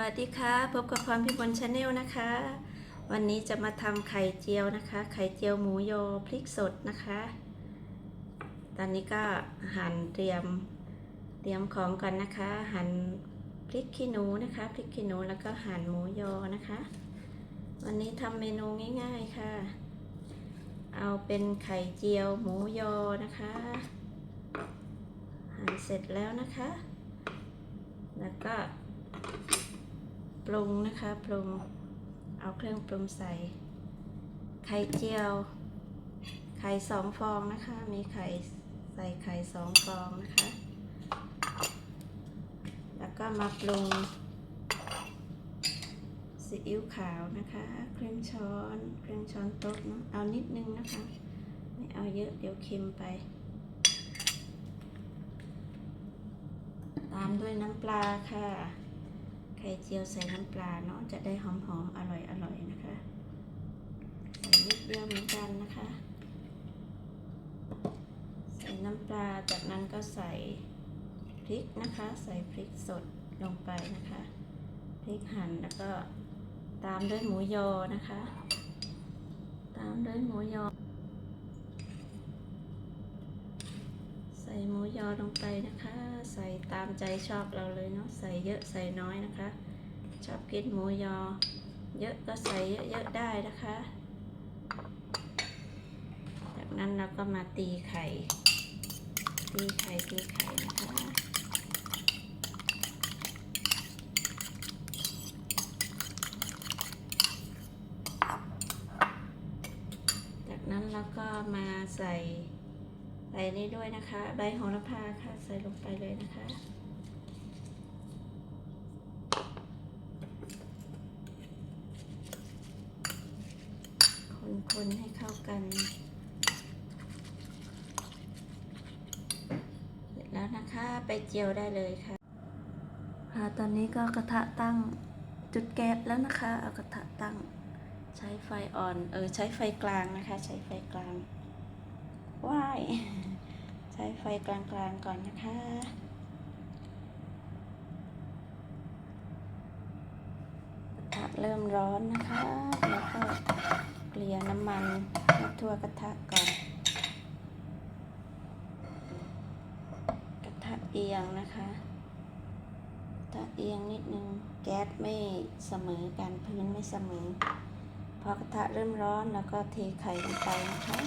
วัสดีค่ะ พบกับพรพิมลชาแนลนะคะ วันนี้จะมาทำไข่เจียวนะคะ ไข่เจียวหมูยอพริกสดนะคะ ตอนนี้ก็หั่นเตรียมเตรียมของก่อนนะคะ หั่นพริกขี้หนูนะคะพริกขี้หนูแล้วก็หั่นหมูยอนะคะ วันนี้ทำเมนูง่ายๆค่ะ เอาเป็นไข่เจียวหมูยอนะคะ หั่นเสร็จแล้วนะคะ แล้วก็ ปรุงนะคะปรุงเอาเครื่องปรุงใส่ ไข่เจียว ไข่สองฟองนะคะ มีไข่ใส่ไข่สองฟองนะคะ แล้วก็มาปรุงซีอิ๊วขาวนะคะครึ่งช้อนครึ่งช้อนโต๊ะเนาะเอานิดนึงนะคะ ไม่เอาเยอะเดี๋ยวเค็มไป ตามด้วยน้ำปลาค่ะ ข่เจียวใส่น้ำปลาเนาะจะได้หอมๆอร่อยอร่อยๆนะคะใส่นิดเดียวเหมือนกันนะคะ ใส่น้ำปลาจากนั้นก็ใส่พริกนะคะ ใส่พริกสดลงไปนะคะพริกหั่นแล้วก็ตามด้วยหมูยอนะคะ ตามด้วยหมูยอ ใส่หมูยอลงไปนะคะ ใส่ตามใจชอบเราเลยเนาะใส่เยอะใส่น้อยนะคะ ชอบกินหมูยอ เยอะก็ใส่เยอะๆได้นะคะ จากนั้นเราก็มาตีไข่ ตีไข่ตีไข่นะคะจากนั้นเราก็มาใส่ ใส่นี่ด้วยนะคะ ใบโหระพาค่ะ ใส่ลงไปเลยนะคะ คนๆให้เข้ากันเสร็จแล้วนะคะไปเจียวได้เลยค่ะ ค่ะ ตอนนี้ก็กระทะตั้งจุดแก๊สแล้วนะคะ เอากระทะตั้ง ใช้ไฟอ่อน เออ ใช้ไฟกลางนะคะ ใช้ไฟกลาง ว้ายใช้ไฟกลางๆก่อนนะคะกระทะเริ่มร้อนนะคะ แล้วก็เกลี่ยน้ำมันให้ทั่วกระทะก่อน กระทะเอียงนะคะกระทะเอียงนิดนึง แก๊สไม่เสมอกันพื้นไม่เสมอ พอกระทะเริ่มร้อนแล้วก็เทไข่ลงไปนะคะ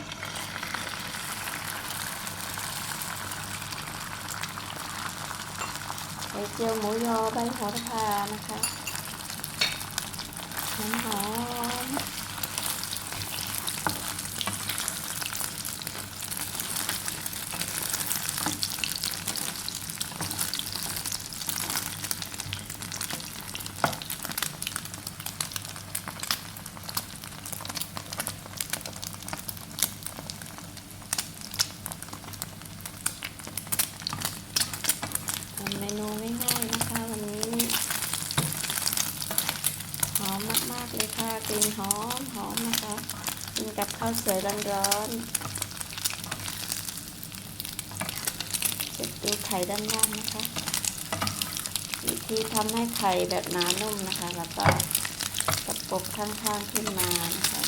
ไข่ เจียวหมูยอใบโหระพานะคะน้ำหอมทำเมนูง่ายๆนะคะ วันนี้ หอ มมากๆเลยค่ะกลิ่นหอมหอมนะคะกินกับข้าวสวยร้อนๆเช็ดดูไข่ด้านล่างนะคะวิธีทำให้ไข่แบบหนานุ่มนะคะ แล้วก็ตะปบข้างๆขึ้นมานะคะ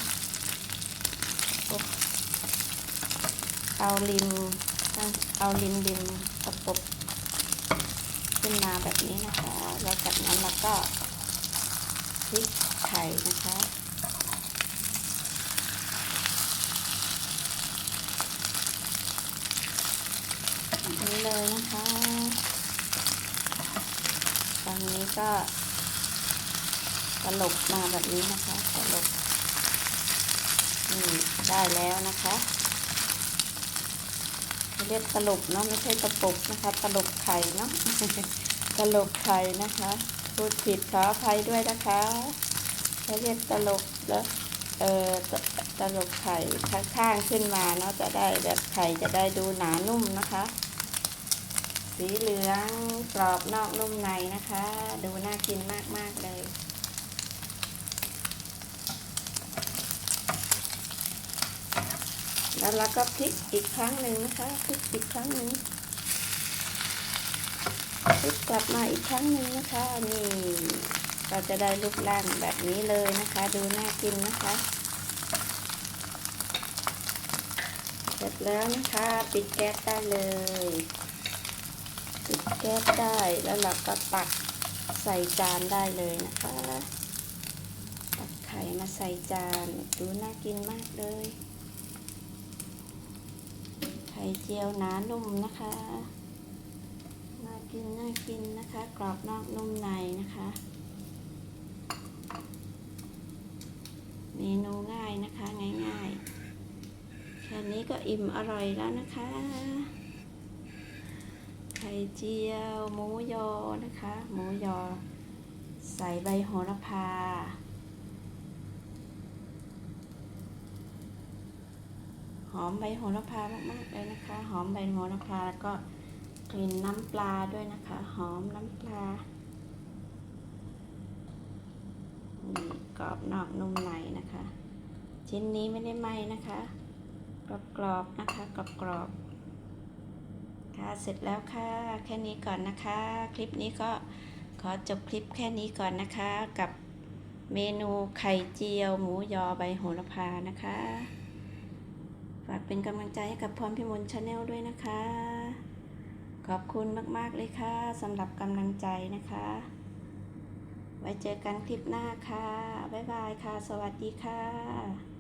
เอาริมเอาริมริมตะปบขึ้นมาแบบนี้นะคะ แล้วจากนั้นเราก็ พริกไข่นะคะนี่เลยนะคะตอนนี้ก็ตลบมาแบบนี้นะคะตลบนี่ได้แล้วนะคะเขาเรียกตลบเนาะไม่ใช่ตะปบนะคะ ตลบไข่เนาะตลบไข่นะคะ พูดผิดขออภัยด้วยนะคะเขาเรียกตลกแล้วเออตตลกไข่ข้างๆขึ้นมาเนาะจะได้แบบไข่จะได้ดูหนานุ่มนะคะ สีเหลืองกรอบนอกนุ่มในนะคะ ดูน่ากินมากๆเลยแล้วเราก็พลิกอีกครั้งหนึ่งนะคะพลิกอีกครั้งหนึ่ง พลิกกลับมาอีกครั้งหนึ่งนะคะนี่ก็จะได้รูปร่างแบบนี้เลยนะคะ ดูน่ากินนะคะ เสร็จแล้วนะคะ ปิดแก๊สได้เลย ปิดแก๊สได้แล้วเราก็ตักใส่จานได้เลยนะคะตักไข่มาใส่จาน ดูน่ากินมากเลย ไข่เจียวหนานุ่มนะคะ กินน่ากินนะคะ กรอบนอกนุ่มในนะคะ เมนูง่ายนะคะง่ายๆ แค่นี้ก็อิ่มอร่อยแล้วนะคะ ไข่เจียวหมูยอนะคะ หมูยอ ใส่ใบโหระพาหอมใบโหระพามากๆเลยนะคะ หอมใบโหระพาแล้วก็ กลิ่นน้ำปลาด้วยนะคะ หอมน้ำปลานี่กรอบนอกนุ่มในนะคะ ชิ้นนี้ไม่ได้ไหมนะคะ กรอบๆนะคะกรอบๆค่ะเสร็จแล้วค่ะ แค่นี้ก่อนนะคะ คลิปนี้ก็ขอจบคลิปแค่นี้ก่อนนะคะ กับเมนูไข่เจียว หมูยอใบโหระพานะคะ ฝากเป็นกำลังใจให้กับพรพิมลชาแนลด้วยนะคะ ขอบคุณมาก ๆ เลยค่ะสำหรับกำลังใจนะคะ ไว้เจอกันคลิปหน้าค่ะ บ๊ายบายค่ะ สวัสดีค่ะ